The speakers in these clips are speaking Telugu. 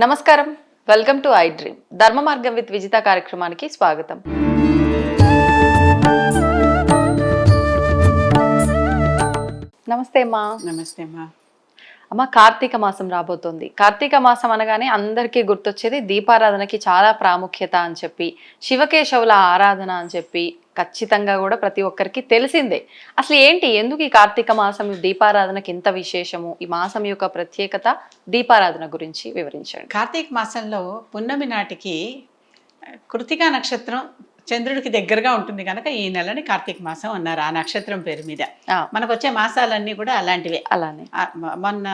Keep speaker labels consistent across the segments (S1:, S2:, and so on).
S1: నమస్కారం. Welcome to I dream. ధర్మ మార్గం విత్ విజిత కార్యక్రమానికి స్వాగతం. నమస్తే అమ్మా.
S2: నమస్తే అమ్మా.
S1: అమ్మ కార్తీక మాసం రాబోతోంది. కార్తీక మాసం అనగానే అందరికీ గుర్తొచ్చేది దీపారాధనకి చాలా ప్రాముఖ్యత అని చెప్పి శివకేశవుల ఆరాధన అని చెప్పి ఖచ్చితంగా కూడా ప్రతి ఒక్కరికి తెలిసిందే. అసలు ఏంటి? ఎందుకు ఈ కార్తీక మాసం దీపారాధనకి ఇంత విశేషము? ఈ మాసం యొక్క ప్రత్యేకత దీపారాధన గురించి వివరించండి.
S2: కార్తీక మాసంలో పున్నమి నాటికి కృతికా నక్షత్రం చంద్రుడికి దగ్గరగా ఉంటుంది కనుక ఈ నెలని కార్తీక మాసం అన్నారు ఆ నక్షత్రం పేరు మీద. మనకు వచ్చే మాసాలన్నీ కూడా అలాంటివే.
S1: అలానే.
S2: మొన్న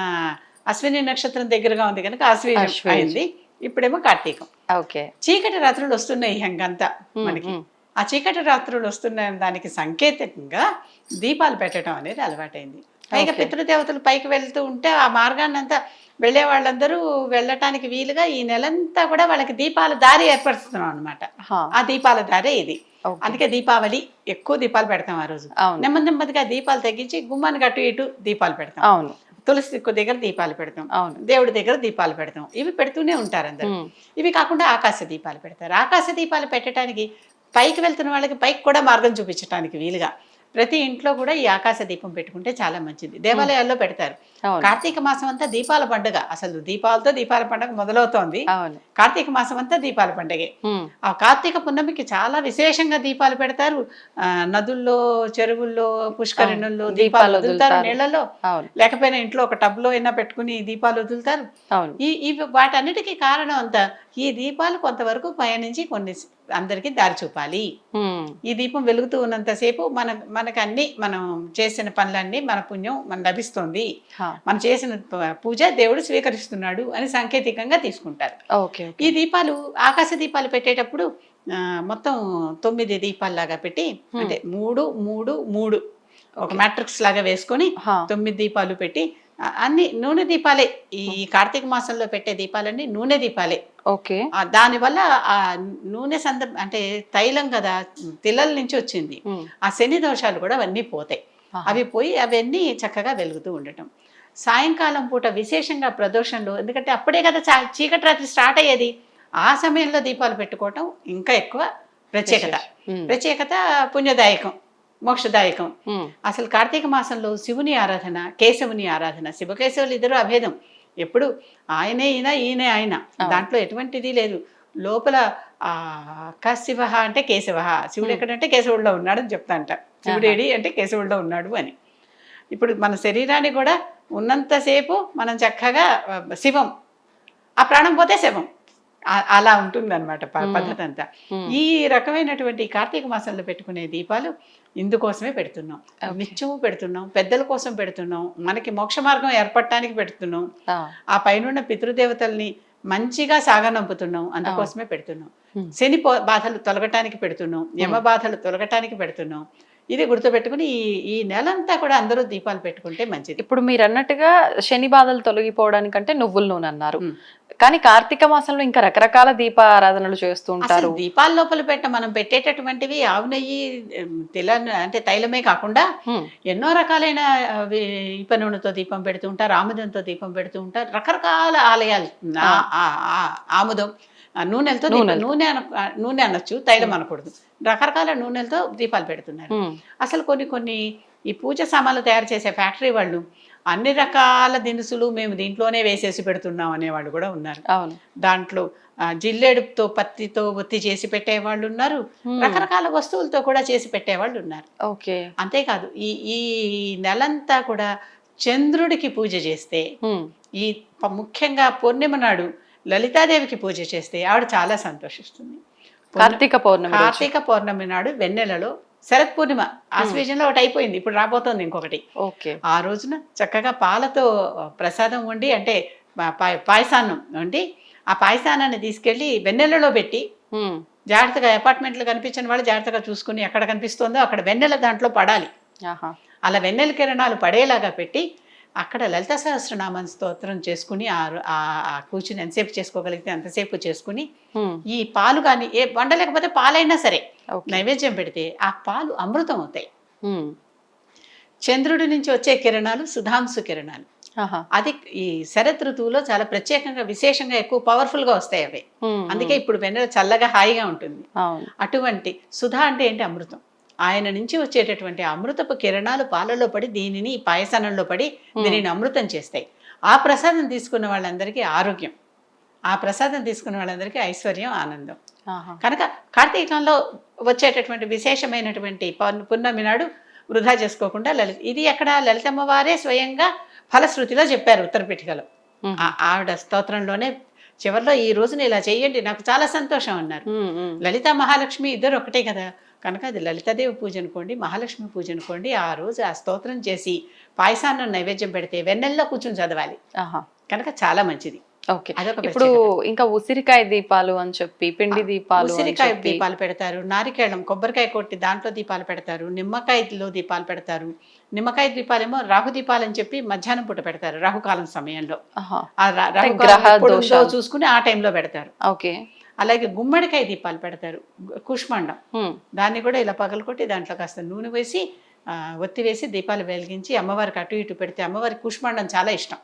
S2: అశ్విని నక్షత్రం దగ్గరగా ఉంది కనుక అశ్విని. అయింది ఇప్పుడేమో కార్తీకం.
S1: ఓకే.
S2: చీకటి రాత్రులు వస్తున్నాయి ఇంకంతా మనకి. ఆ చీకటి రాత్రులు వస్తున్న దానికి సంకేతంగా దీపాలు పెట్టడం అనేది అలవాటైంది. పైగా. పితృదేవతలు పైకి వెళ్తూ ఉంటే ఆ మార్గాన్ని అంతా వెళ్ళే వాళ్ళందరూ వెళ్ళటానికి వీలుగా ఈ నెలంతా కూడా వాళ్ళకి దీపాల దారి ఏర్పరుస్తున్నాం అనమాట ఆ దీపాల దారే ఇది. అందుకే దీపావళి ఎక్కువ దీపాలు పెడతాం ఆ రోజు. నెమ్మది నెమ్మదిగా దీపాలు తగ్గించి గుమ్మానికి అటు ఇటు దీపాలు పెడతాం.
S1: అవును.
S2: తులసి దగ్గర దీపాలు పెడతాం.
S1: అవును.
S2: దేవుడి దగ్గర దీపాలు పెడతాం. ఇవి పెడుతూనే ఉంటారు అందరూ. ఇవి కాకుండా ఆకాశ దీపాలు పెడతారు. ఆకాశ దీపాలు పెట్టడానికి పైకి వెళ్తున్న వాళ్ళకి పైకి కూడా మార్గం చూపించడానికి వీలుగా. ప్రతి ఇంట్లో కూడా ఈ ఆకాశ దీపం పెట్టుకుంటే చాలా మంచిది. దేవాలయాల్లో పెడతారు. కార్తీక మాసం అంతా దీపాల పండుగ. అసలు దీపాలతో దీపాల పండుగ మొదలవుతోంది. కార్తీక మాసం అంతా దీపాల పండుగే. ఆ కార్తీక పున్నమికి చాలా విశేషంగా దీపాలు పెడతారు. నదుల్లో చెరువుల్లో పుష్కరిణుల్లో. దీపాలు వదులుతారు
S1: అవును.
S2: లేకపోయినా ఇంట్లో ఒక టబ్లో అయినా పెట్టుకుని దీపాలు వదులుతారు. ఈ వాటన్నిటికీ కారణం అంతా ఈ దీపాలు కొంతవరకు పయనించి కొన్ని అందరికీ దారి చూపాలి. ఈ దీపం వెలుగుతూ ఉన్నంతసేపు మన మనకు అన్ని మనం చేసిన పనులన్నీ మన పుణ్యం మన లభిస్తుంది. మనం చేసిన పూజ దేవుడు స్వీకరిస్తున్నాడు అని సాంకేతికంగా తీసుకుంటారు.
S1: ఓకే
S2: ఈ దీపాలు ఆకాశ దీపాలు పెట్టేటప్పుడు మొత్తం తొమ్మిది దీపాల్లాగా పెట్టి అంటే మూడు మూడు మూడు ఒక మ్యాట్రిక్స్ లాగా వేసుకొని తొమ్మిది దీపాలు పెట్టి అన్ని నూనె దీపాలే. ఈ కార్తీక మాసంలో పెట్టే దీపాలన్నీ నూనె దీపాలే.
S1: ఓకే.
S2: దానివల్ల ఆ నూనె సందర్భ అంటే తైలం కదా తిల్లల నుంచి వచ్చింది. ఆ శని దోషాలు కూడా అవన్నీ పోతాయి. అవి పోయి అవన్నీ చక్కగా వెలుగుతూ ఉండటం. సాయంకాలం పూట విశేషంగా ప్రదోషంలో ఎందుకంటే అప్పుడే కదా చా- చీకటి రాత్రి స్టార్ట్ అయ్యేది. ఆ సమయంలో దీపాలు పెట్టుకోవటం ఇంకా ఎక్కువ ప్రత్యేకత. ప్రత్యేకత పుణ్యదాయకం మోక్షదాయకం. అసలు కార్తీక మాసంలో శివుని ఆరాధన కేశవుని ఆరాధన శివకేశవులు ఇద్దరు అభేదం. ఎప్పుడు ఆయనే ఈయన ఈయనే ఆయన. దాంట్లో ఎటువంటిది లేదు. లోపల ఆ క శివ అంటే కేశవ. శివుడు ఎక్కడంటే కేశవుడిలో ఉన్నాడు అని చెప్తాంట శివుడేడి అంటే కేశవుడిలో ఉన్నాడు అని. ఇప్పుడు మన శరీరాన్ని కూడా ఉన్నంతసేపు మనం చక్కగా శివం. ఆ ప్రాణం పోతే శవం. అలా ఉంటుంది అనమాట పద్ధతి అంతా. ఈ రకమైనటువంటి కార్తీక మాసంలో పెట్టుకునే దీపాలు ఇందుకోసమే పెడుతున్నాం. నిత్యము పెడుతున్నాం పెద్దల కోసం పెడుతున్నాం మనకి మోక్ష మార్గం ఏర్పడటానికి పెడుతున్నాం
S1: ఆ,
S2: పైనున్న పితృదేవతల్ని మంచిగా సాగనంపుతున్నాం అందుకోసమే పెడుతున్నాం. శని బాధలు తొలగటానికి పెడుతున్నాం యమ బాధలు తొలగటానికి పెడుతున్నాం ఇది గుర్తుపెట్టుకుని ఈ ఈ నెలంతా కూడా అందరూ దీపాలు పెట్టుకుంటే మంచిది.
S1: ఇప్పుడు మీరు అన్నట్టుగా శని బాధలు తొలగిపోవడానికంటే నువ్వుల నూనె అన్నారు. కానీ కార్తీక మాసంలో ఇంకా రకరకాల దీపారాధనలు చేస్తూ
S2: అసలు
S1: ఉంటారు.
S2: దీపాల లోపల పెట్ట మనం పెట్టేటటువంటివి ఆవు నెయ్యి ఉమ్, తిల అంటే తైలమే కాకుండా. ఎన్నో రకాలైన ఇప్ప నూనెతో దీపం పెడుతూ ఉంటారు ఆముదంతో దీపం పెడుతూ ఉంటారు రకరకాల ఆలయాలు ఆముదం. నూనెలతో. నూనె నూనె అనొచ్చు తైలం అనకూడదు రకరకాల నూనెలతో దీపాలు పెడుతున్నారు. అసలు కొన్ని కొన్ని ఈ పూజ సామాన్లు తయారు చేసే ఫ్యాక్టరీ వాళ్ళు అన్ని రకాల దినుసులు మేము దీంట్లోనే వేసేసి పెడుతున్నాం అనేవాళ్ళు కూడా ఉన్నారు
S1: అవును
S2: దాంట్లో జిల్లేడుతో పత్తితో ఒత్తి చేసి పెట్టేవాళ్ళు ఉన్నారు. రకరకాల వస్తువులతో కూడా చేసి పెట్టేవాళ్ళు ఉన్నారు
S1: ఓకే
S2: అంతేకాదు ఈ ఈ నెలంతా కూడా చంద్రుడికి పూజ చేస్తే. ఈ ముఖ్యంగా పూర్ణిమ నాడు లలితాదేవికి పూజ చేస్తే ఆవిడ చాలా సంతోషిస్తుంది.
S1: కార్తీక పౌర్ణమి.
S2: కార్తీక పౌర్ణమి నాడు వెన్నెలలో శరత్ పూర్ణిమ ఆశ్వేజంలో ఒకటి అయిపోయింది. ఇప్పుడు రాబోతోంది ఇంకొకటి.
S1: ఓకే.
S2: ఆ రోజున చక్కగా పాలతో ప్రసాదం వండి అంటే పాయసాన్నం వండి ఆ పాయసానాన్ని తీసుకెళ్ళి వెన్నెలలో పెట్టి. జాగ్రత్తగా అపార్ట్మెంట్లు కనిపించిన వాళ్ళు జాగ్రత్తగా చూసుకుని ఎక్కడ కనిపిస్తుందో అక్కడ వెన్నెల దాంట్లో పడాలి.
S1: ఆహా.
S2: అలా వెన్నెల కిరణాలు పడేలాగా పెట్టి అక్కడ లలిత సహస్రనామం స్తోత్రం చేసుకుని ఆ కూర్చుని ఎంతసేపు చేసుకోగలిగితే అంతసేపు చేసుకుని. ఈ పాలు కానీ ఏ వండలేకపోతే పాలైనా సరే నైవేద్యం పెడితే ఆ పాలు అమృతం అవుతాయి. చంద్రుడి నుంచి వచ్చే కిరణాలు సుధాంశు కిరణాలు. అది ఈ శరత్ ఋతువులో చాలా ప్రత్యేకంగా విశేషంగా ఎక్కువ పవర్ఫుల్గా వస్తాయి అవి. అందుకే ఇప్పుడు వెన్నెల చల్లగా హాయిగా ఉంటుంది. అటువంటి సుధా అంటే ఏంటి అమృతం? ఆయన నుంచి వచ్చేటటువంటి అమృతపు కిరణాలు పాలలో పడి దీనిని పాయసనంలో పడి దీనిని అమృతం చేస్తాయి. ఆ ప్రసాదం తీసుకున్న వాళ్ళందరికీ ఆరోగ్యం. ఆ ప్రసాదం తీసుకున్న వాళ్ళందరికీ ఐశ్వర్యం ఆనందం. కనుక కార్తీకంలో వచ్చేటటువంటి విశేషమైనటువంటి పున్నమి నాడు వృధా చేసుకోకుండా లలిత ఇది ఎక్కడ లలితమ్మ వారే స్వయంగా ఫలశ్రుతిలో చెప్పారు ఉత్తరపీఠికలో
S1: ఉమ్,
S2: ఆ- ఆవిడ స్తోత్రంలోనే చివరిలో ఈ రోజున ఇలా చేయండి నాకు చాలా సంతోషం అన్నారు. లలిత మహాలక్ష్మి ఇద్దరు ఒకటే కదా. కనుక అది లలితాదేవి పూజ అనుకోండి మహాలక్ష్మి పూజ అనుకోండి ఆ రోజు ఆ స్తోత్రం చేసి పాయసాన్ని నైవేద్యం పెడితే వెన్నెల్లో కూర్చుని చదవాలి. కనుక చాలా మంచిది.
S1: ఓకే.
S2: అదొక
S1: ఇప్పుడు ఇంకా ఉసిరికాయ దీపాలు అని చెప్పి పిండి దీపాలు
S2: ఉసిరికాయ దీపాలు పెడతారు నారికేళం కొబ్బరికాయ కొట్టి దాంట్లో దీపాలు పెడతారు నిమ్మకాయలో దీపాలు పెడతారు నిమ్మకాయ దీపాలేమో రాహు దీపాలు అని చెప్పి మధ్యాహ్నం పూట పెడతారు రాహుకాలం సమయంలో. చూసుకుని ఆ టైంలో పెడతారు.
S1: ఓకే.
S2: అలాగే గుమ్మడికాయ దీపాలు పెడతారు కుష్మండం. దాన్ని కూడా ఇలా పగలకొట్టి దాంట్లో కాస్త నూనె వేసి ఒత్తి వేసి దీపాలు వెలిగించి అమ్మవారికి అటు ఇటు పెడితే అమ్మవారికి కుష్మాండం చాలా ఇష్టం.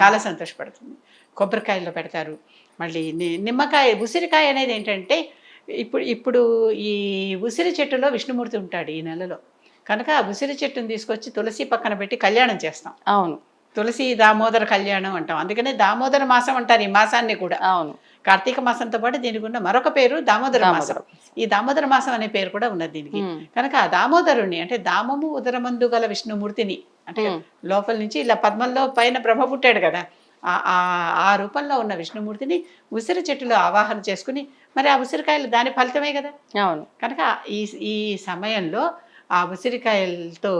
S2: చాలా సంతోషపడుతుంది. కొబ్బరికాయల్లో పెడతారు. మళ్ళీ నిమ్మకాయ ఉసిరికాయ అనేది ఏంటంటే ఇప్పుడు ఇప్పుడు ఈ ఉసిరి చెట్టులో విష్ణుమూర్తి ఉంటాడు ఈ నెలలో. కనుక ఆ ఉసిరి చెట్టుని తీసుకొచ్చి తులసి పక్కన పెట్టి కళ్యాణం చేస్తాం.
S1: అవును.
S2: తులసి దామోదర కళ్యాణం అంటాం. అందుకనే దామోదర మాసం అంటారు ఈ మాసాన్ని కూడా.
S1: అవును.
S2: కార్తీక మాసంతో పాటు దీనికి ఉన్న మరొక పేరు దామోదర మాసం. ఈ దామోదర మాసం అనే పేరు కూడా ఉన్నది దీనికి. కనుక ఆ దామోదరుణ్ణి అంటే దామము ఉదరమందు గల విష్ణుమూర్తిని అంటే. లోపల నుంచి ఇలా పద్మంలో పైన బ్రహ్మ పుట్టాడు కదా ఆ రూపంలో ఉన్న విష్ణుమూర్తిని ఉసిరి చెట్టులో ఆవాహన చేసుకుని మరి ఆ ఉసిరికాయలు దాని ఫలితమే కదా?
S1: అవును.
S2: కనుక ఈ ఈ సమయంలో ఆ ఉసిరికాయలతో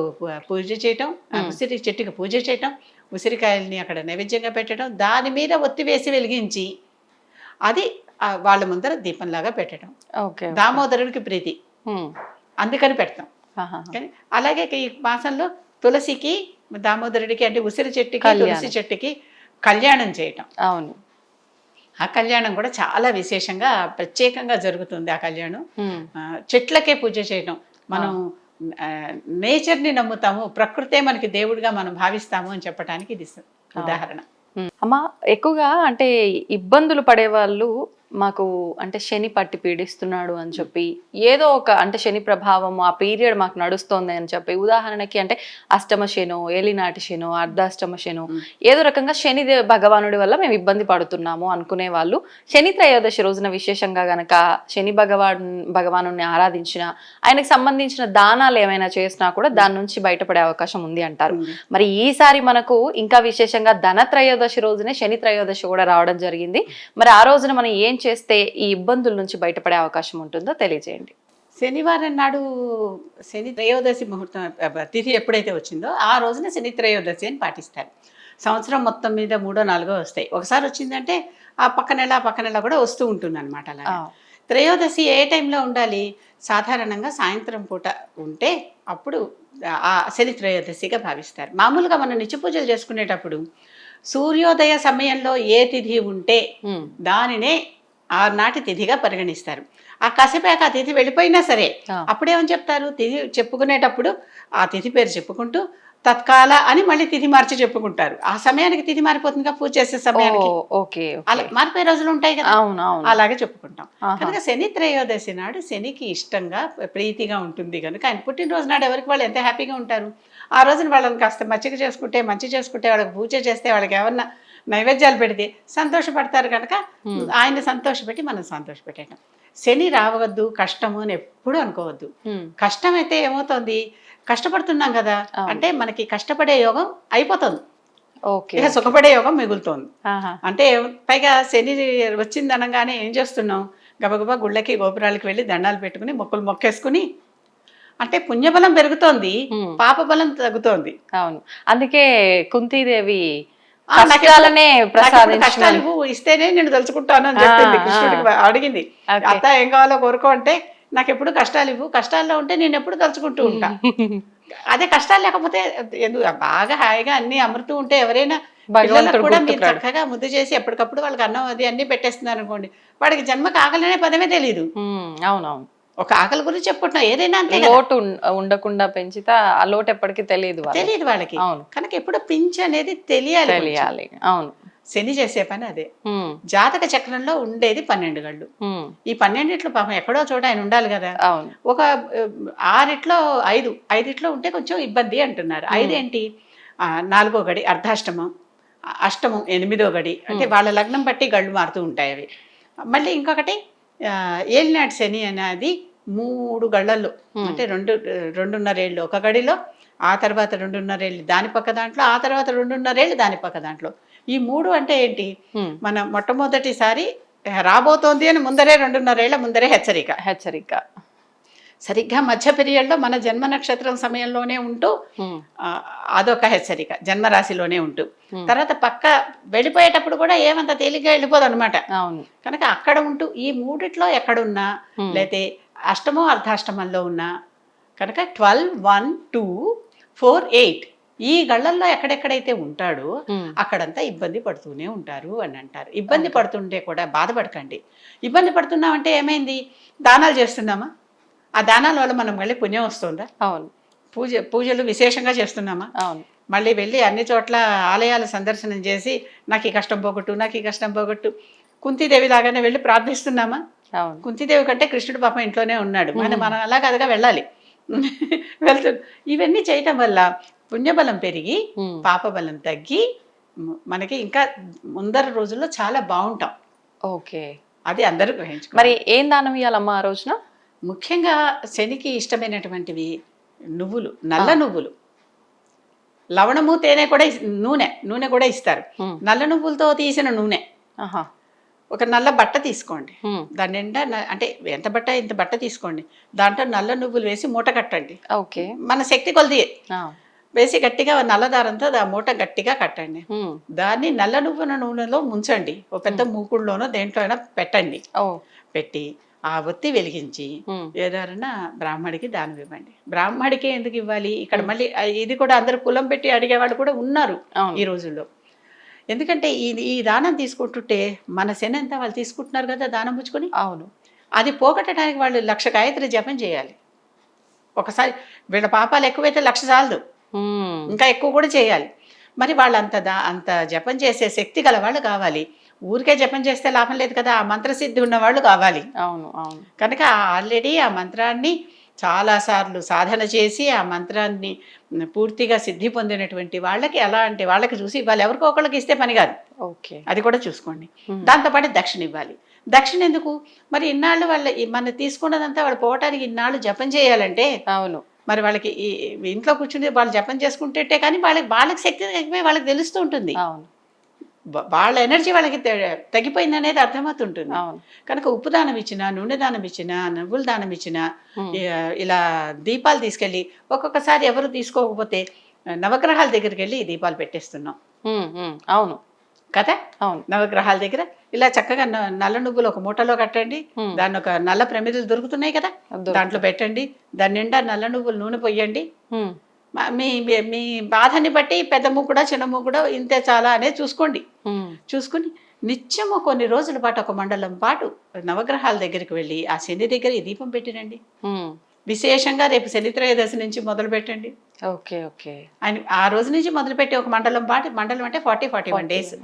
S2: పూజ చేయటం. ఉసిరి చెట్టుకి పూజ చేయటం ఉసిరికాయల్ని అక్కడ నైవేద్యంగా పెట్టడం దాని మీద ఒత్తి వేసి వెలిగించి అది వాళ్ళ ముందర దీపంలాగా పెట్టడం. దామోదరుడికి ప్రీతి. అందుకని పెడతాం. అలాగే ఈ మాసంలో తులసికి దామోదరుడికి అంటే ఉసిరి చెట్టుకి. తులసి చెట్టుకి కళ్యాణం చేయటం.
S1: అవును.
S2: ఆ కళ్యాణం కూడా చాలా విశేషంగా ప్రత్యేకంగా జరుగుతుంది ఆ కళ్యాణం. చెట్లకే పూజ చేయటం. మనం నేచర్ని నమ్ముతాము ప్రకృతే మనకి దేవుడిగా మనం భావిస్తాము అని చెప్పడానికి ఇది ఉదాహరణ.
S1: అమ్మా ఎక్కువగా అంటే ఇబ్బందులు పడే వాళ్ళు మాకు అంటే శని పట్టి పీడిస్తున్నాడు అని చెప్పి ఏదో ఒక అంటే శని ప్రభావం ఆ పీరియడ్ మాకు నడుస్తోంది అని చెప్పి ఉదాహరణకి అంటే అష్టమ శను ఏలినాటి శను అర్ధాష్టమ శను. ఏదో రకంగా శని భగవానుడి వల్ల మేము ఇబ్బంది పడుతున్నాము అనుకునే వాళ్ళు శని త్రయోదశి రోజున విశేషంగా గనక శని భగవాన్ భగవాను ఆరాధించిన ఆయనకు సంబంధించిన దానాలు ఏమైనా చేసినా కూడా దాని నుంచి బయటపడే అవకాశం ఉంది అంటారు. మరి ఈసారి మనకు ఇంకా విశేషంగా ధన త్రయోదశి రోజునే శని త్రయోదశి కూడా రావడం జరిగింది మరి ఆ రోజున మనం ఏం చేస్తే ఈ ఇబ్బందుల నుంచి బయటపడే అవకాశం ఉంటుందో తెలియజేయండి.
S2: శనివారం నాడు శని త్రయోదశి ముహూర్తం తిథి ఎప్పుడైతే వచ్చిందో ఆ రోజున శని త్రయోదశి అని పాటిస్తారు. సంవత్సరం మొత్తం మీద మూడో నాలుగో వస్తాయి. ఒకసారి వచ్చిందంటే ఆ పక్క నెల పక్క నెల కూడా వస్తూ ఉంటుంది అనమాట అలా త్రయోదశి ఏ టైంలో ఉండాలి? సాధారణంగా సాయంత్రం పూట ఉంటే అప్పుడు ఆ శని త్రయోదశిగా భావిస్తారు. మామూలుగా మనం నిత్య పూజలు చేసుకునేటప్పుడు సూర్యోదయ సమయంలో ఏ తిథి ఉంటే దానినే ఆనాటి తిథిగా పరిగణిస్తారు. ఆ కసిపాక ఆ తిథి వెళ్ళిపోయినా సరే. అప్పుడేమని చెప్తారు? తిథి చెప్పుకునేటప్పుడు ఆ తిథి పేరు చెప్పుకుంటూ తత్కాల అని మళ్ళీ తిథి మార్చి చెప్పుకుంటారు. ఆ సమయానికి తిథి మారిపోతుందిగా పూజ చేసే సమయానికి?
S1: ఓకే
S2: అలా
S1: ఓకే.
S2: మారిపోయే రోజులు ఉంటాయి కదా. అలాగే చెప్పుకుంటాం. కనుక శని త్రయోదశి నాడు శనికి ఇష్టంగా ప్రీతిగా ఉంటుంది కనుక ఆయన పుట్టినరోజు నాడు ఎవరికి వాళ్ళు ఎంత హ్యాపీగా ఉంటారు? ఆ రోజున వాళ్ళని కాస్త మచ్చిక చేసుకుంటే మంచి చేసుకుంటే వాళ్ళకి పూజ చేస్తే వాళ్ళకి ఏమన్నా నైవేద్యాలు పెడితే సంతోషపడతారు కనుక. ఆయన సంతోషపెట్టి మనం సంతోషపెట్టేయటం. శని రావద్దు కష్టము అని ఎప్పుడూ అనుకోవద్దు. కష్టం అయితే ఏమవుతుంది? కష్టపడుతున్నాం కదా. అంటే మనకి కష్టపడే యోగం అయిపోతుంది.
S1: ఓకే
S2: ఇక సుఖపడే యోగం మిగులుతోంది. అంటే పైగా శని వచ్చింది అనగానే ఏం చేస్తున్నాం? గబగబా గుళ్ళకి గోపురాలకి వెళ్ళి దండాలు పెట్టుకుని మొక్కలు మొక్కేసుకుని అంటే పుణ్యబలం పెరుగుతోంది పాపబలం తగ్గుతోంది.
S1: అవును. అందుకే కుంతీదేవి కష్టాలనే
S2: కష్టాలు ఇస్తేనే నేను తలుచుకుంటాను అని చెప్పింది కృష్ణుడికి అడిగింది. అత్త ఏం కావాలో కోరుకో అంటే నాకు ఎప్పుడు కష్టాలు ఇవ్వు కష్టాల్లో ఉంటే నేను ఎప్పుడు తలుచుకుంటూ ఉంటా. అదే కష్టాలు లేకపోతే ఎందుకు బాగా హాయిగా అన్ని అమృతం ఉంటే ఎవరైనా కూడా మీరు. చక్కగా ముద్ద చేసి ఎప్పటికప్పుడు వాళ్ళకి అన్నం అది అన్ని పెట్టేస్తున్నారు అనుకోండి వాడికి జన్మ కాగలనే పదమే తెలియదు
S1: అవునవును.
S2: ఒక ఆకలి గురించి చెప్పుకుంటున్నాం ఏదైనా అంతే కదా.
S1: లోటు ఉండకుండా పెంచితే ఆ లోటు ఎప్పటికీ తెలియదు.
S2: తెలియదు వాళ్ళకి.
S1: అవును.
S2: కనుక ఎప్పుడు పింఛ్ అనేది తెలియాలి.
S1: తెలియాలి. అవును.
S2: శని చేసే పని అదే. జాతక చక్రంలో ఉండేది పన్నెండు గళ్ళు ఈ పన్నెండిట్లో పాపం ఎక్కడో చోట ఆయన ఉండాలి కదా.
S1: అవును.
S2: ఒక ఆరిట్లో ఐదు ఐదిట్లో ఉంటే కొంచెం ఇబ్బంది అంటున్నారు. ఐదు ఏంటి ఆ, నాలుగో గడి అర్ధాష్టమం అష్టమం ఎనిమిదో గడి. అంటే వాళ్ళ లగ్నం బట్టి గళ్ళు మారుతూ ఉంటాయి అవి. మళ్ళీ ఇంకొకటి ఏలినాటి శని అనేది మూడు గళ్ళల్లో. అంటే రెండు రెండున్నరేళ్ళు ఒక గడిలో ఆ తర్వాత రెండున్నరేళ్ళు దాని పక్క దాంట్లో ఆ తర్వాత రెండున్నరేళ్ళు దాని పక్క దాంట్లో. ఈ మూడు అంటే ఏంటి? మన మొట్టమొదటిసారి రాబోతోంది అని ముందరే రెండున్నరేళ్ళ ముందరే హెచ్చరిక.
S1: హెచ్చరిక.
S2: సరిగ్గా మధ్య పీరియడ్లో మన జన్మ నక్షత్రం సమయంలోనే ఉంటూ అదొక హెచ్చరిక జన్మరాశిలోనే ఉంటూ. తర్వాత పక్క వెళ్ళిపోయేటప్పుడు కూడా ఏమంత తేలిగ్గా వెళ్ళిపోదు అనమాట
S1: అవును.
S2: కనుక అక్కడ ఉంటూ ఈ మూడిట్లో ఎక్కడున్నా. లేతే అష్టమో అర్ధాష్టమంలో ఉన్నా కనుక twelve one two four eight ఈ గళ్ళల్లో ఎక్కడెక్కడైతే ఉంటాడో అక్కడంతా ఇబ్బంది పడుతూనే ఉంటారు అని అంటారు. ఇబ్బంది పడుతుంటే కూడా బాధపడకండి. ఇబ్బంది పడుతున్నామంటే ఏమైంది? దానాలు చేస్తున్నామా? ఆ దానాల వల్ల మనం మళ్ళీ పుణ్యం వస్తుందా?
S1: అవును.
S2: పూజ పూజలు విశేషంగా చేస్తున్నామా?
S1: అవును.
S2: మళ్ళీ వెళ్ళి అన్ని చోట్ల ఆలయాలు సందర్శనం చేసి నాకు ఈ కష్టం పోగొట్టు నాకు ఈ కష్టం పోగొట్టు కుంతీదేవి లాగానే వెళ్ళి ప్రార్థిస్తున్నామా?
S1: అవును.
S2: కుంతీదేవి కంటే కృష్ణుడు పాపం ఇంట్లోనే ఉన్నాడు. మన మనం అలా కదగా వెళ్ళాలి. వెళ్తు ఇవన్నీ చేయటం వల్ల పుణ్యబలం పెరిగి పాపబలం తగ్గి మనకి ఇంకా ముందర రోజుల్లో చాలా బాగుంటాం.
S1: ఓకే.
S2: అది అందరూ గ్రహించుకో
S1: మరి ఏం దానం ఇవ్వాలమ్మా ఆ రోజున?
S2: ముఖ్యంగా శనికి ఇష్టమైనటువంటివి నువ్వులు నల్ల నువ్వులు. లవణము తేనె కూడా నూనె నూనె కూడా ఇస్తారు. నల్ల నువ్వులతో తీసిన నూనె. ఒక నల్ల బట్ట తీసుకోండి. దాని నిండా అంటే ఎంత బట్ట ఇంత బట్ట తీసుకోండి. దాంట్లో నల్ల నువ్వులు వేసి మూట కట్టండి.
S1: ఓకే.
S2: మన శక్తి కొలది. వేసి గట్టిగా నల్ల దారంతో ఆ మూట గట్టిగా కట్టండి. దాన్ని నల్ల నువ్వుల నూనెలో ముంచండి. ఒక పెద్ద మూకుడులోనో దేంట్లో అయినా పెట్టండి.
S1: ఓ.
S2: పెట్టి ఆ ఒత్తి వెలిగించి ఏదారన్నా బ్రాహ్మడికి దానం ఇవ్వండి. బ్రాహ్మడికి ఎందుకు ఇవ్వాలి? ఇక్కడ మళ్ళీ ఇది కూడా అందరు కులం పెట్టి అడిగేవాళ్ళు కూడా ఉన్నారు ఈ రోజుల్లో. ఎందుకంటే ఈ ఈ దానం తీసుకుంటుంటే మన శని అంతా వాళ్ళు తీసుకుంటున్నారు కదా దానం పుచ్చుకొని?
S1: అవును.
S2: అది పోగొట్టడానికి వాళ్ళు లక్ష గాయత్రి జపం చేయాలి. ఒకసారి వీళ్ళ పాపాలు ఎక్కువైతే లక్ష చాలదు. ఇంకా ఎక్కువ కూడా చేయాలి. మరి వాళ్ళు అంత దా అంత జపం చేసే శక్తి గల వాళ్ళు కావాలి. ఊరికే జపం చేస్తే లాభం లేదు కదా ఆ మంత్రసిద్ధి ఉన్న వాళ్ళు కావాలి.
S1: అవును అవును.
S2: కనుక ఆల్రెడీ ఆ మంత్రాన్ని చాలాసార్లు సాధన చేసి ఆ మంత్రాన్ని పూర్తిగా సిద్ధి పొందినటువంటి వాళ్ళకి ఎలా అంటే వాళ్ళకి చూసి వాళ్ళు ఎవరికో ఒకళ్ళకి ఇస్తే పని కాదు.
S1: ఓకే.
S2: అది కూడా చూసుకోండి. దాంతోపాటు దక్షిణ ఇవ్వాలి. దక్షిణ ఎందుకు? మరి ఇన్నాళ్ళు వాళ్ళ మన తీసుకున్నదంతా వాళ్ళు పోవటానికి ఇన్నాళ్ళు జపం చేయాలంటే
S1: అవును.
S2: మరి వాళ్ళకి ఇంట్లో కూర్చుని వాళ్ళు జపం చేసుకుంటుంటే కానీ వాళ్ళకి వాళ్ళకి శక్తి వాళ్ళకి తెలుస్తూ ఉంటుంది.
S1: అవును.
S2: వాళ్ళ ఎనర్జీ వాళ్ళకి తగ్గిపోయింది అనేది అర్థమవుతుంటుంది.
S1: అవును.
S2: కనుక ఉప్పు దానం ఇచ్చినా నూనె దానం ఇచ్చినా నువ్వుల దానం ఇచ్చినా ఇలా దీపాలు తీసుకెళ్ళి ఒక్కొక్కసారి ఎవరు తీసుకోకపోతే నవగ్రహాల దగ్గరికి వెళ్ళి దీపాలు పెట్టేస్తున్నాం.
S1: అవును.
S2: కదా?
S1: అవును.
S2: నవగ్రహాల దగ్గర ఇలా చక్కగా నల్ల నువ్వులు ఒక మూటలో కట్టండి. దాన్ని ఒక నల్ల ప్రమిదలు దొరుకుతున్నాయి కదా. దాంట్లో పెట్టండి. దాని నిండా నల్ల నువ్వులు నూనె పొయ్యండి మా- మీ బాధని బట్టి పెద్ద మూకుడా చిన్న మూకుడా ఇంతే చాలా అనేది చూసుకోండి. చూసుకుని నిత్యము కొన్ని రోజుల పాటు ఒక మండలం పాటు నవగ్రహాల దగ్గరికి వెళ్ళి ఆ శని దగ్గర ఈ దీపం పెట్టిరండి.
S1: ఉమ్,
S2: విశేషంగా రేపు శని త్రయోదశి నుంచి మొదలు పెట్టండి.
S1: Okay okay.
S2: ఆయన ఆ రోజు నుంచి మొదలుపెట్టి ఒక మండలం పాటు మండలం అంటే ఫార్టీ ఫార్టీ వన్ డేస్.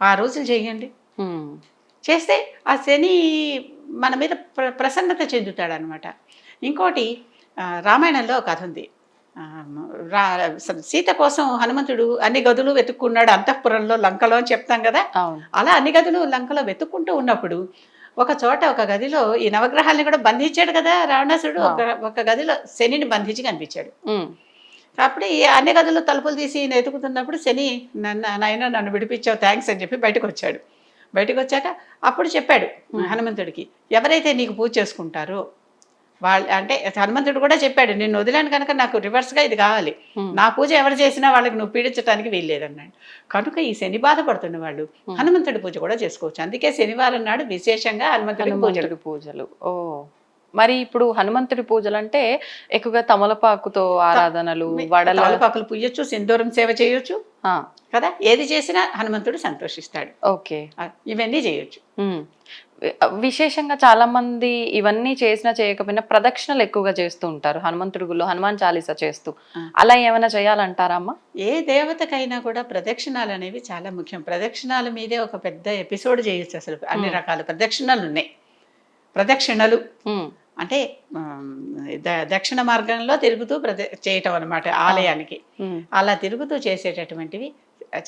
S2: ఆ రోజులు చేయండి. చేస్తే ఆ శని మన మీద ప్ర ప్రసన్నత చెందుతాడనమాట ఇంకోటి రామాయణంలో ఒక కథ ఉంది. రా సీత కోసం హనుమంతుడు అన్ని గదులు వెతుక్కున్నాడు అంతఃపురంలో లంకలో అని చెప్తాం కదా. అలా అన్ని గదులు లంకలో వెతుక్కుంటూ ఉన్నప్పుడు ఒక చోట ఒక గదిలో ఈ నవగ్రహాల్ని కూడా బంధించాడు కదా రావణాసుడు ఒక ఒక గదిలో శనిని బంధించి కనిపించాడు. అప్పుడు ఈ అన్ని గదులు తలుపులు తీసి ఈయన ఎతుకుతున్నప్పుడు శని నన్ను నాయన నన్ను విడిపించావు థ్యాంక్స్ అని చెప్పి బయటకు వచ్చాడు బయటకు వచ్చాక అప్పుడు చెప్పాడు హనుమంతుడికి ఎవరైతే నీకు పూజ చేసుకుంటారో వాళ్ళు అంటే హనుమంతుడు కూడా చెప్పాడు నిన్ను వదిలాను కనుక నాకు రివర్స్గా ఇది కావాలి. నా పూజ ఎవరు చేసినా వాళ్ళకి నువ్వు పీడించడానికి వీల్లేదన్నాడు కనుక ఈ శని బాధపడుతున్న వాళ్ళు హనుమంతుడి పూజ కూడా చేసుకోవచ్చు. అందుకే శనివారం నాడు విశేషంగా హనుమంతుడి పూజలు.
S1: పూజలు. ఓ. మరి ఇప్పుడు హనుమంతుడి పూజలు అంటే ఎక్కువగా తమలపాకుతో ఆరాధనలు వడల
S2: తమలపాకులు పూయొచ్చు సింధూరం సేవ చేయొచ్చు. కదా? ఏది చేసినా హనుమంతుడు సంతోషిస్తాడు.
S1: ఓకే.
S2: ఇవన్నీ చేయొచ్చు.
S1: విశేషంగా చాలా మంది ఇవన్నీ చేసినా చేయకపోయినా ప్రదక్షిణలు ఎక్కువగా చేస్తూ ఉంటారు. హనుమంతుడి గుళ్ళో హనుమాన్ చాలీసా చేస్తూ. అలా ఏమైనా చేయాలంటారా అమ్మా?
S2: ఏ దేవతకైనా కూడా ప్రదక్షిణాలు అనేవి చాలా ముఖ్యం. ప్రదక్షిణాల మీదే ఒక పెద్ద ఎపిసోడ్ చేయొచ్చు అసలు. అన్ని రకాల ప్రదక్షిణాలు. ఉన్నాయి ప్రదక్షిణలు అంటే దక్షిణ మార్గంలో తిరుగుతూ ప్రద చేయటం అనమాట ఆలయానికి. అలా తిరుగుతూ చేసేటటువంటివి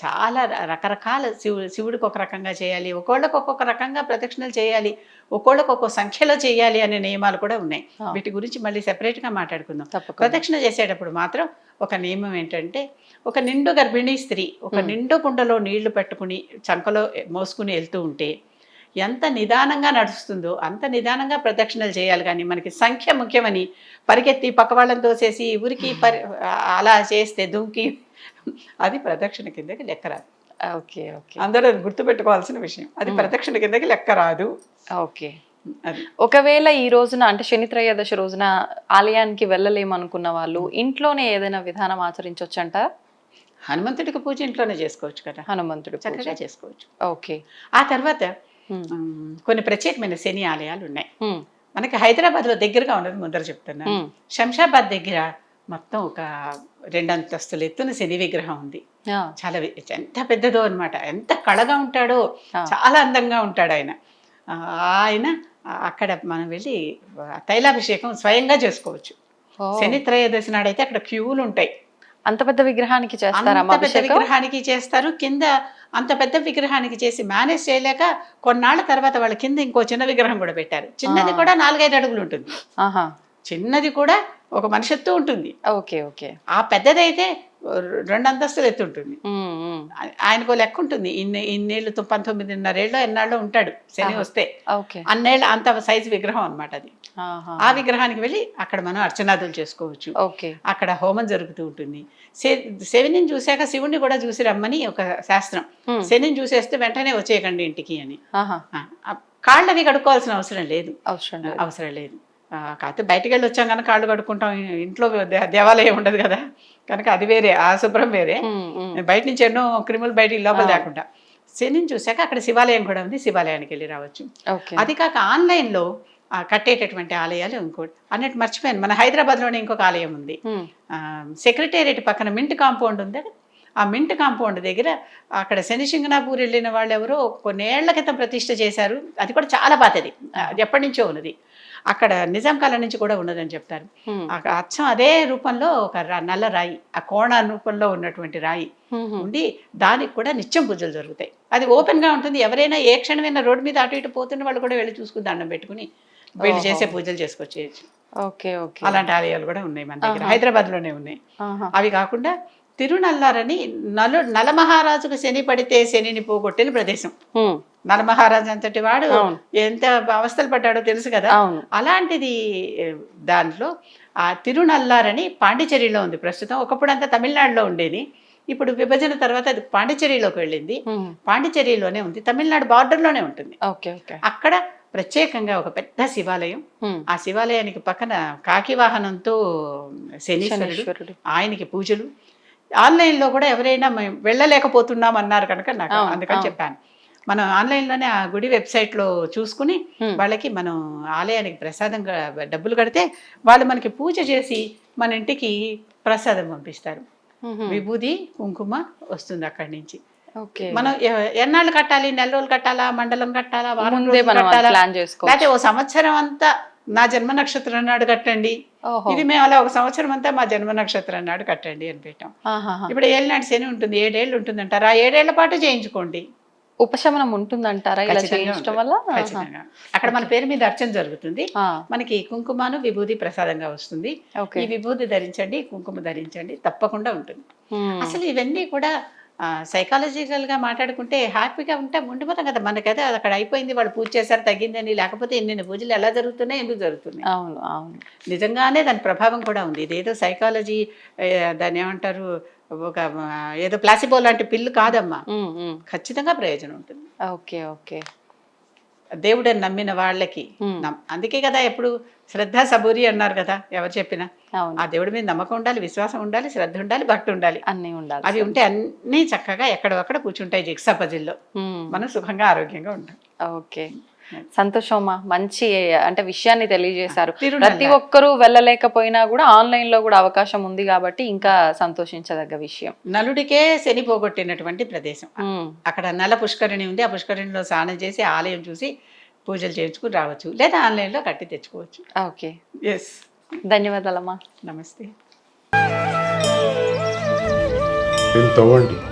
S2: చాలా రకరకాల శివుడు శివుడికి ఒక రకంగా చేయాలి ఒక్కోళ్ళకి ఒక్కొక్క రకంగా ప్రదక్షిణలు చేయాలి ఒక్కోళ్ళకి ఒక్కొక్క సంఖ్యలో చేయాలి అనే నియమాలు కూడా ఉన్నాయి. వీటి గురించి మళ్ళీ సెపరేట్గా మాట్లాడుకుందాం. ప్రదక్షిణ చేసేటప్పుడు మాత్రం ఒక నియమం ఏంటంటే ఒక నిండు గర్భిణీ స్త్రీ ఒక నిండు కుండలో నీళ్ళు పెట్టుకుని చంకలో మోసుకుని వెళ్తూ ఉంటే ఎంత నిదానంగా నడుస్తుందో అంత నిదానంగా ప్రదక్షిణలు చేయాలి కానీ మనకి సంఖ్య ముఖ్యమని పరిగెత్తి పక్క వాళ్ళని తోసేసి ఊరికి పరి అలా చేస్తే దుంకి అది ప్రదక్షిణ కిందకి లెక్క రాదు.
S1: Okay okay.
S2: అందరూ అది గుర్తుపెట్టుకోవాల్సిన విషయం. అది ప్రదక్షిణ కిందకి లెక్క రాదు.
S1: ఓకే. ఒకవేళ ఈ రోజున అంటే శని త్రయోదశి రోజున ఆలయానికి వెళ్ళలేమనుకున్న వాళ్ళు ఇంట్లోనే ఏదైనా విధానం ఆచరించవచ్చు అంటారా
S2: హనుమంతుడికి పూజ ఇంట్లోనే చేసుకోవచ్చు కదా.
S1: హనుమంతుడి
S2: చక్కగా చేసుకోవచ్చు.
S1: ఓకే.
S2: ఆ తర్వాత కొన్ని ప్రత్యేకమైన శని ఆలయాలు ఉన్నాయి మనకి హైదరాబాద్లో దగ్గరగా ఉన్నది ముందర చెప్తున్నాను
S1: ఉమ్,
S2: శంషాబాద్ దగ్గర మొత్తం ఒక రెండు అంతస్తుల ఎత్తున శని విగ్రహం ఉంది. చాలా ఎంత పెద్దదో అన్నమాట. ఎంత కళగా ఉంటాడో. చాలా అందంగా ఉంటాడు ఆయన. ఆయన అక్కడ మనం వెళ్ళి తైలాభిషేకం స్వయంగా చేసుకోవచ్చు. శని త్రయోదశి నాడైతే అక్కడ క్యూలు ఉంటాయి.
S1: అంత పెద్ద విగ్రహానికి చేస్తారా
S2: అంత పెద్ద విగ్రహానికి చేస్తారు. కింద అంత పెద్ద విగ్రహానికి చేసి మేనేజ్ చేయలేక కొన్నాళ్ళ తర్వాత వాళ్ళ కింద ఇంకో చిన్న విగ్రహం కూడా పెట్టారు. చిన్నది. కూడా నాలుగైదు అడుగులు ఉంటుంది.
S1: ఆహా.
S2: చిన్నది కూడా ఒక మనిషిత్తు ఉంటుంది.
S1: Okay okay.
S2: ఆ పెద్దదైతే రెండు అంతస్తులు ఎత్తు ఉంటుంది. ఆయనకు లెక్క ఉంటుంది. ఇన్ని ఇన్నేళ్ళు పంతొమ్మిదిన్నరేళ్ళు ఎన్నాళ్ళు ఉంటాడు. శని వస్తే. అన్నేళ్ళ అంత సైజు విగ్రహం అన్నమాట అది. ఆ విగ్రహానికి వెళ్ళి అక్కడ మనం అర్చనాదులు చేసుకోవచ్చు.
S1: ఓకే.
S2: అక్కడ హోమం జరుగుతూ ఉంటుంది. శనిని చూశాక శివుణ్ణి కూడా చూసి రమ్మని ఒక శాస్త్రం. శనిని చూసేస్తే వెంటనే వచ్చేయకండి ఇంటికి అని. కాళ్ళవి కడుక్కోవాల్సిన అవసరం లేదు.
S1: అవసరం లేదు.
S2: అవసరం లేదు. ఆ, కాకపోతే బయటికి వెళ్ళి వచ్చాం కనుక కాళ్ళు కడుక్కుంటాం. ఇంట్లో దేవాలయం ఉండదు కదా. కనుక అది వేరే ఆ శుభ్రం వేరే. బయట నుంచి ఎన్నో క్రిములు బయటికి లోపల. లేకుండా శనిని చూశాక అక్కడ శివాలయం కూడా ఉంది శివాలయానికి వెళ్ళి రావచ్చు. అది కాక ఆన్లైన్లో కట్టేటటువంటి ఆలయాలు ఇంకోటి. అన్నట్టు మర్చిపోయాను మన హైదరాబాద్లోనే ఇంకొక ఆలయం ఉంది. సెక్రటేరియట్ పక్కన మింట్ కాంపౌండ్ ఉంది ఆ మింట్ కాంపౌండ్ దగ్గర అక్కడ శని సింగనాపూర్ వెళ్ళిన వాళ్ళు ఎవరో కొన్నేళ్ళ క్రితం ప్రతిష్ఠ చేశారు. అది కూడా చాలా పాతది. అది ఎప్పటి నుంచో ఉన్నది. అక్కడ నిజాం కాలం నుంచి కూడా ఉన్నదని చెప్తారు. అచ్చం అదే రూపంలో ఒక నల్ల రాయి ఆ కోణ రూపంలో ఉన్నటువంటి రాయి ఉండి దానికి కూడా నిత్యం పూజలు జరుగుతాయి. అది ఓపెన్గా ఉంటుంది. ఎవరైనా ఏ క్షణమైనా రోడ్డు మీద అటు ఇటు పోతున్న వాళ్ళు కూడా వెళ్ళి చూసుకుని దండం పెట్టుకుని వీళ్ళు. చేసే పూజలు చేసుకొచ్చేయచ్చు.
S1: Okay okay.
S2: అలాంటి ఆలయాలు కూడా ఉన్నాయి మన దగ్గర. హైదరాబాద్లోనే ఉన్నాయి. అవి కాకుండా తిరునల్లారని నలు నలమహారాజుకు శని పడితే శనిని పోగొట్టిన ప్రదేశం. నలమహారాజు అంతటి వాడు. ఎంత అవస్థలు పడ్డాడో తెలుసు కదా. అలాంటిది దాంట్లో ఆ తిరునల్లారని పాండిచేరిలో ఉంది ప్రస్తుతం. ఒకప్పుడు అంతా తమిళనాడులో ఉండేది. ఇప్పుడు విభజన తర్వాత అది పాండిచేరిలోకి వెళ్ళింది. పాండిచేరిలోనే ఉంది. తమిళనాడు బార్డర్లోనే ఉంటుంది.
S1: Okay okay.
S2: అక్కడ ప్రత్యేకంగా ఒక పెద్ద శివాలయం. ఆ శివాలయానికి పక్కన కాకి వాహనంతో శనీశ్వరుడు ఆయనకి పూజలు. ఆన్లైన్లో కూడా ఎవరైనా మేము వెళ్ళలేకపోతున్నాం అన్నారు కనుక నాకు అందుకని. చెప్పాను. మనం ఆన్లైన్లోనే ఆ గుడి వెబ్సైట్లో చూసుకుని వాళ్ళకి మనం ఆలయానికి ప్రసాదంగా డబ్బులు కడితే వాళ్ళు మనకి పూజ చేసి మన ఇంటికి ప్రసాదం పంపిస్తారు. విభూది కుంకుమ వస్తుంది అక్కడి నుంచి. మనం ఎన్నాళ్ళు కట్టాలి? నెల రోజులు కట్టాలా? మండలం కట్టాలా? వారం రోజులు కట్టాలా? లేకపోతే ఓ సంవత్సరం అంతా నా జన్మ నక్షత్రం నాడు కట్టండి. ఇది మేము అలా ఒక సంవత్సరం అంతా మా జన్మ నక్షత్రం నాడు కట్టండి అని పెట్టాం. ఇప్పుడు ఏళ్ళనాటి శని ఉంటుంది ఏడేళ్ళు ఉంటుంది అంటారు ఆ ఏడేళ్ళ పాటు చేయించుకోండి.
S1: ఉపశమనం ఉంటుందంటారా? ఇలా చేయించడం. వల్ల?
S2: అక్కడ మన పేరు మీద అర్చన జరుగుతుంది. మనకి కుంకుమను విభూది ప్రసాదంగా వస్తుంది. ఈ విభూది ధరించండి కుంకుమ ధరించండి తప్పకుండా ఉంటుంది. అసలు ఇవన్నీ కూడా సైకాలజికల్గా మాట్లాడుకుంటే హ్యాపీగా ఉంటే ఉండిపోతాం కదా మనకైతే అది అక్కడ అయిపోయింది వాళ్ళు పూజ చేశారు తగ్గిందని లేకపోతే ఎన్ని పూజలు ఎలా జరుగుతున్నాయి ఎందుకు జరుగుతున్నాయి?
S1: అవును అవును.
S2: నిజంగానే దాని ప్రభావం కూడా ఉంది. ఇదేదో సైకాలజీ దాన్ని ఏమంటారు ఒక ఏదో ప్లాసిబో లాంటి పిల్లు కాదమ్మా. ఖచ్చితంగా ప్రయోజనం ఉంటుంది.
S1: Okay okay.
S2: దేవుడని నమ్మిన వాళ్ళకి అందుకే కదా ఎప్పుడు శ్రద్ధ సబూరి అన్నారు కదా ఎవరు చెప్పినా. ఆ దేవుడి మీద నమ్మకం ఉండాలి విశ్వాసం ఉండాలి శ్రద్ధ ఉండాలి భక్తి ఉండాలి.
S1: అన్నీ ఉండాలి.
S2: అవి ఉంటే అన్నీ చక్కగా ఎక్కడొక్కడ కూర్చుంటాయి జిక్సా పజిల్లో.
S1: ఉమ్,
S2: మనం సుఖంగా ఆరోగ్యంగా ఉంటాం.
S1: ఓకే. సంతోషమ్మా మంచి అంటే విషయాన్ని తెలియజేశారు. ప్రతి ఒక్కరూ వెళ్ళలేకపోయినా కూడా ఆన్లైన్లో కూడా అవకాశం ఉంది కాబట్టి ఇంకా సంతోషించదగ్గ విషయం.
S2: నలుడికే శని పోగొట్టినటువంటి ప్రదేశం. అక్కడ నల్ల పుష్కరిణి ఉంది. ఆ పుష్కరిణిలో స్నానం చేసి ఆలయం చూసి పూజలు చేయించుకుని రావచ్చు. లేదా ఆన్లైన్లో కట్టి తెచ్చుకోవచ్చు.
S1: ఓకే.
S2: ఎస్
S1: ధన్యవాదాలమ్మా.
S2: నమస్తే.
S3: తవ్వండి?